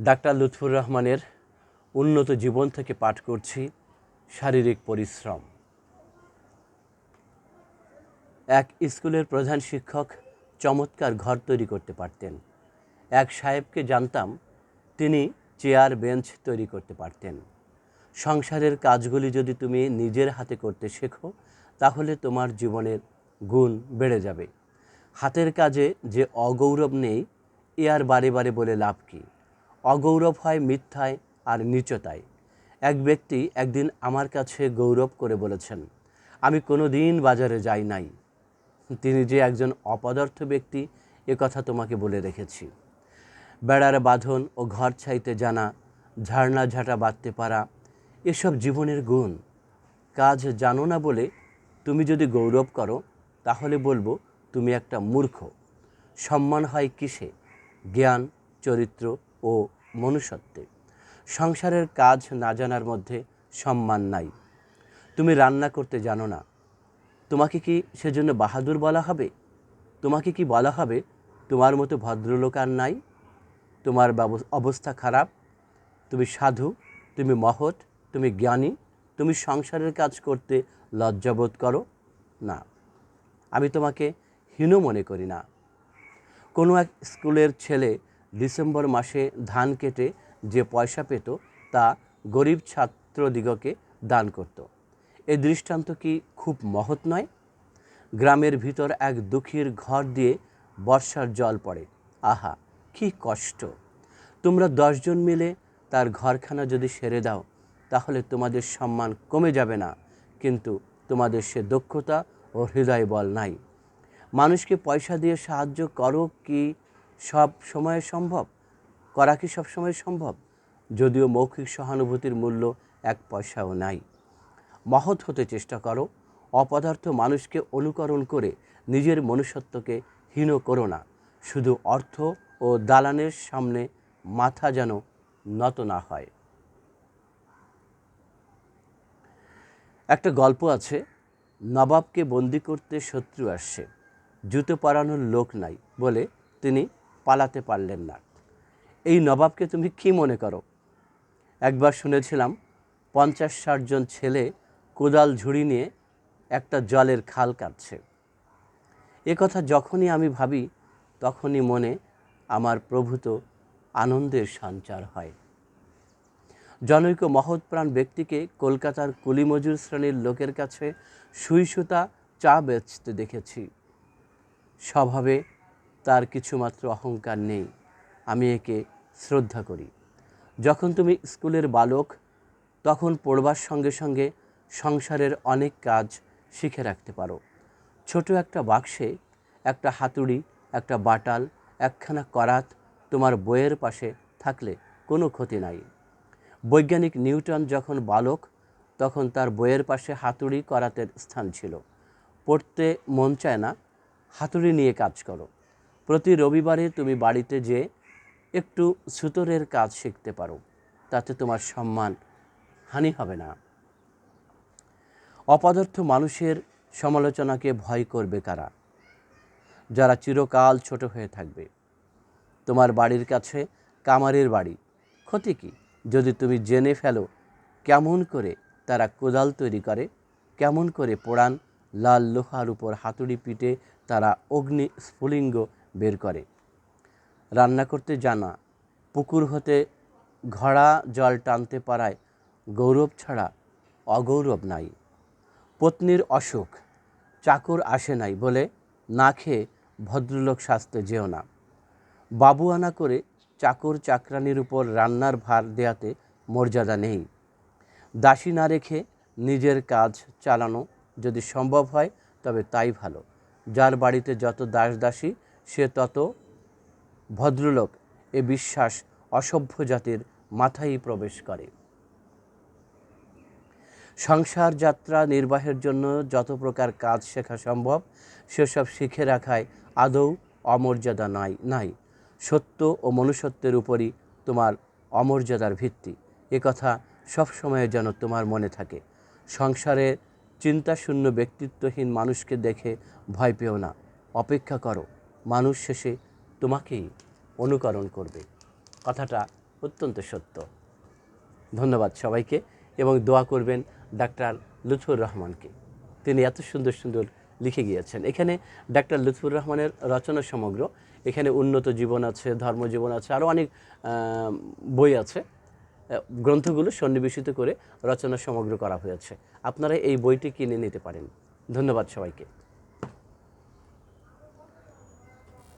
Doctor Lutfur রহমানের উন্নত জীবন থেকে পাঠ করছি, শারীরিক পরিশ্রম। এক স্কুলের প্রধান শিক্ষক চমৎকার ঘর তৈরি করতে পারতেন। এক সাহেবকে জানতাম তিনি চেয়ার, বেঞ্চ তৈরি করতে পারতেন। সংসারের কাজগুলি যদি তুমি নিজের হাতে করতে শেখো, তাহলে তোমার জীবনের গুণ বেড়ে যাবে। হাতের কাজে যে অগৌরব নেই, এ আর বারে বারে বলে লাভ কী? অগৌরব হয় মিথ্যায় আর নিচতায়। এক ব্যক্তি একদিন আমার কাছে গৌরব করে বলেছেন, আমি কোনো দিন বাজারে যাই নাই। তিনি যে একজন অপদার্থ ব্যক্তি, এ কথা তোমাকে বলে রেখেছি। বেড়ার বাঁধন ও ঘর ছাইতে জানা, ঝাড়না ঝাঁটা বাঁধতে পারা, এসব জীবনের গুণ। কাজ জানো না বলে তুমি যদি গৌরব করো, তাহলে বলব তুমি একটা মূর্খ। সম্মান হয় কিসে? জ্ঞান, চরিত্র ও মনুষ্যত্বে। সংসারের কাজ না জানার মধ্যে সম্মান নাই। তুমি রান্না করতে জানো না। তোমাকে কি সেজন্য বাহাদুর বলা হবে? তোমাকে কি বলা হবে, তোমার মতো ভদ্রলোক আর নাই? তোমার অবস্থা খারাপ। তুমি সাধু, তুমি মহৎ, তুমি জ্ঞানী, তুমি সংসারের কাজ করতে লজ্জাবোধ করো? না, আমি তোমাকে হীন মনে করি না। কোনো এক স্কুলের ছেলে ডিসেম্বর মাসে ধান কেটে যে পয়সা পেত, তা গরিব ছাত্রদিগকে দান করত। এ দৃষ্টান্ত কি খুব মহৎ নয়? গ্রামের ভিতর এক দুঃখীর ঘর দিয়ে বর্ষার জল পড়ে। আহা, কি কষ্ট! তোমরা দশজন মিলে তার ঘরখানা যদি সেরে দাও, তাহলে তোমাদের সম্মান কমে যাবে না। কিন্তু তোমাদের সে দক্ষতা ও হৃদয় বল নাই। মানুষকে পয়সা দিয়ে সাহায্য করো কি সব সময় সম্ভব? করা কি সব সময় সম্ভব? যদিও মৌখিক সহানুভূতির মূল্য এক পয়সাও নাই। মহৎ হতে চেষ্টা করো, অপদার্থ মানুষকে অনুকরণ করে নিজের মনুষ্যত্বকে হীন করো না। শুধু অর্থ ও দালানের সামনে মাথা যেন নত না হয়। একটা গল্প আছে, নবাবকে বন্দি করতে শত্রু আসছে, জুতো পরানোর লোক নাই বলে তিনি পালাতে পারলেন না। এই নবাবকে তুমি কি মনে করো? একবার শুনেছিলাম পঞ্চাশ ষাটজন ছেলে কোদাল ঝুড়ি নিয়ে একটা জলের খাল কাটছে। এ কথা যখনই আমি ভাবি, তখনই মনে আমার প্রভূত আনন্দের সঞ্চার হয়। জনৈক মহৎপ্রাণ ব্যক্তিকে কলকাতার কুলিমজুর শ্রেণির লোকের কাছে সুইসুতা চা বেচতে দেখেছি। স্বভাবে তার কিছুমাত্র অহংকার নেই। আমি একে শ্রদ্ধা করি। যখন তুমি স্কুলের বালক, তখন পড়বার সঙ্গে সঙ্গে সংসারের অনেক কাজ শিখে রাখতে পারো। ছোট একটা বাক্সে একটা হাতুড়ি, একটা বাটাল, একখানা করাত তোমার বইয়ের পাশে থাকলে কোনো ক্ষতি নাই। বৈজ্ঞানিক নিউটন যখন বালক, তখন তার বইয়ের পাশে হাতুড়ি করাতের স্থান ছিল। পড়তে মন চায় না, হাতুড়ি নিয়ে কাজ করো। প্রতি রবিবারে তুমি বাড়িতে যে একটু সুতোরের কাজ শিখতে পারো, তাতে তোমার সম্মান হানি হবে না। অপদার্থ মানুষের সমালোচনাকে ভয় করবে কারা? যারা চিরকাল ছোট হয়ে থাকবে। তোমার বাড়ির কাছে কামারের বাড়ি, ক্ষতি কি? যদি তুমি জেনে ফেলো কেমন করে তারা কোদাল তৈরি করে, কেমন করে পোড়ান লাল লোহার উপর হাতুড়ি পিটে তারা অগ্নি স্ফুলিঙ্গ বের করে। রান্না করতে জানা, পুকুর হতে ঘড়া জল টানতে পারায় গৌরব ছাড়া অগৌরব নাই। পত্নীর অসুখ, চাকর আসে নাই বলে না খেয়ে ভদ্রলোক সাজতে যেও না। বাবু আনা করে চাকর চাকরানির উপর রান্নার ভার দেয়াতে মর্যাদা নেই। দাসী না রেখে নিজের কাজ চালানো যদি সম্ভব হয় তবে তাই ভালো। যার বাড়িতে যত দাস দাসী সে তত ভদ্রলোক এ বিশ্বাস অসভ্য জাতির মাথায় প্রবেশ করে। সংসার যাত্রা নির্বাহের জন্য যত প্রকার কাজ শেখা সম্ভব, সেসব শিখে রাখায় আদৌ অমর্যাদা নাই নাই। সত্য ও মনুষ্যত্বের উপরই তোমার অমর্যাদার ভিত্তি। এ কথা সবসময় যেন তোমার মনে থাকে। সংসারে চিন্তাশূন্য ব্যক্তিত্বহীন মানুষকে দেখে ভয় পেও না। অপেক্ষা করো। মানুষ শেষে তোমাকেই অনুকরণ করবে। কথাটা অত্যন্ত সত্য। ধন্যবাদ সবাইকে এবং দোয়া করবেন ডাক্তার লুৎফুর রহমানকে। তিনি এত সুন্দর সুন্দর লিখে গিয়েছেন। এখানে ডাক্তার লুৎফুর রহমানের রচনা সমগ্র, এখানে উন্নত জীবন আছে ধর্মজীবন আছে আরও অনেক বই আছে। গ্রন্থগুলো সন্নিবেশিত করে রচনা সমগ্র করা হয়েছে। আপনারা এই বইটি কিনে নিতে পারেন। ধন্যবাদ সবাইকে।